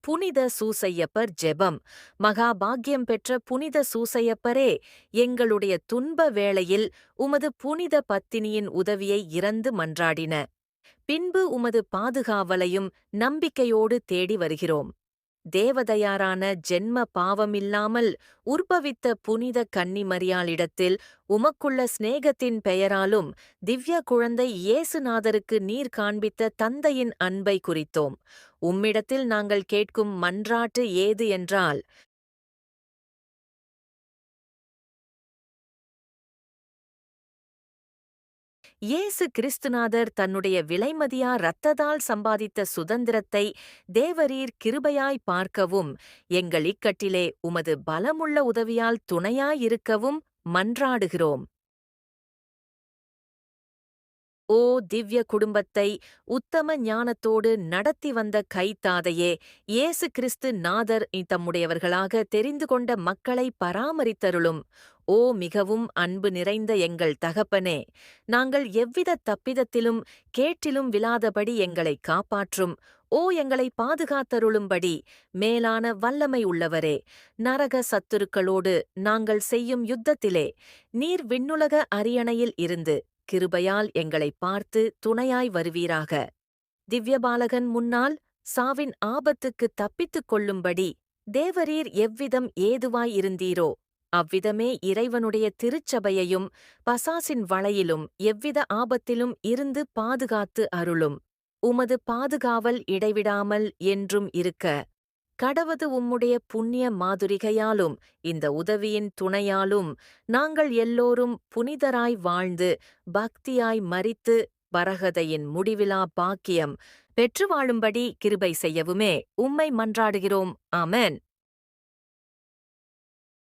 புனித சூசையப்பர் ஜெபம். மகாபாக்கியம் பெற்ற புனித சூசையப்பரே எங்களுடைய துன்ப வேளையில் உமது புனித பத்தினியின் உதவியை இறந்து மன்றாடின. பின்பு உமது பாதுகாவலையும் நம்பிக்கையோடு தேடி வருகிறோம். தேவதையாரான ஜென்ம பாவமில்லாமல் உற்பவித்த புனித கன்னிமரியாளிடத்தில் உமக்குள்ள சிநேகத்தின் பெயராலும் திவ்ய குழந்தை இயேசுநாதருக்கு நீர் காண்பித்த தந்தையின் அன்பை குறித்தோம். உம்மிடத்தில் நாங்கள் கேட்கும் மன்றாட்டு ஏது என்றால் இயேசு கிறிஸ்துநாதர் தன்னுடைய விலைமதியா இரத்ததால் சம்பாதித்த சுதந்திரத்தை தேவரீர் கிருபையாய் பார்க்கவும் எங்கள் இக்கட்டிலே உமது பலமுள்ள உதவியால் துணையாயிருக்கவும் மன்றாடுகிறோம். ஓ திவ்ய குடும்பத்தை உத்தம ஞானத்தோடு நடத்தி வந்த கைத்தாதையே இயேசு கிறிஸ்து நாதர் தம்முடையவர்களாக தெரிந்து கொண்ட மக்களை பராமரித்தருளும். ஓ மிகவும் அன்பு நிறைந்த எங்கள் தகப்பனே நாங்கள் எவ்வித தப்பிதத்திலும் கேட்டிலும் விழாதபடி எங்களை காப்பாற்றும். ஓ எங்களை பாதுகாத்தருளும்படி மேலான வல்லமை உள்ளவரே நரக சத்துருக்களோடு நாங்கள் செய்யும் யுத்தத்திலே நீர் விண்ணுலக அரியணையில் இருந்து கிருபையால் எங்களை பார்த்து துணையாய் வருவீராக. திவ்யபாலகன் முன்னால் சாவின் ஆபத்துக்கு தப்பித்துக் கொள்ளும்படி தேவரீர் எவ்விதம் ஏதுவாய் இருந்தீரோ அவ்விதமே இறைவனுடைய திருச்சபையையும் பசாசின் வளையிலும் எவ்வித ஆபத்திலும் இருந்து பாதுகாத்து அருளும். உமது பாதுகாவல் இடைவிடாமல் என்றும் இருக்க. கடவது உம்முடைய புண்ணிய மாதுரிகையாலும் இந்த உதவியின் துணையாலும் நாங்கள் எல்லோரும் புனிதராய் வாழ்ந்து பக்தியாய் மரித்து பரகதையின் முடிவிலா பாக்கியம் பெற்று வாழும்படி கிருபை செய்யவுமே உம்மை மன்றாடுகிறோம். ஆமென்.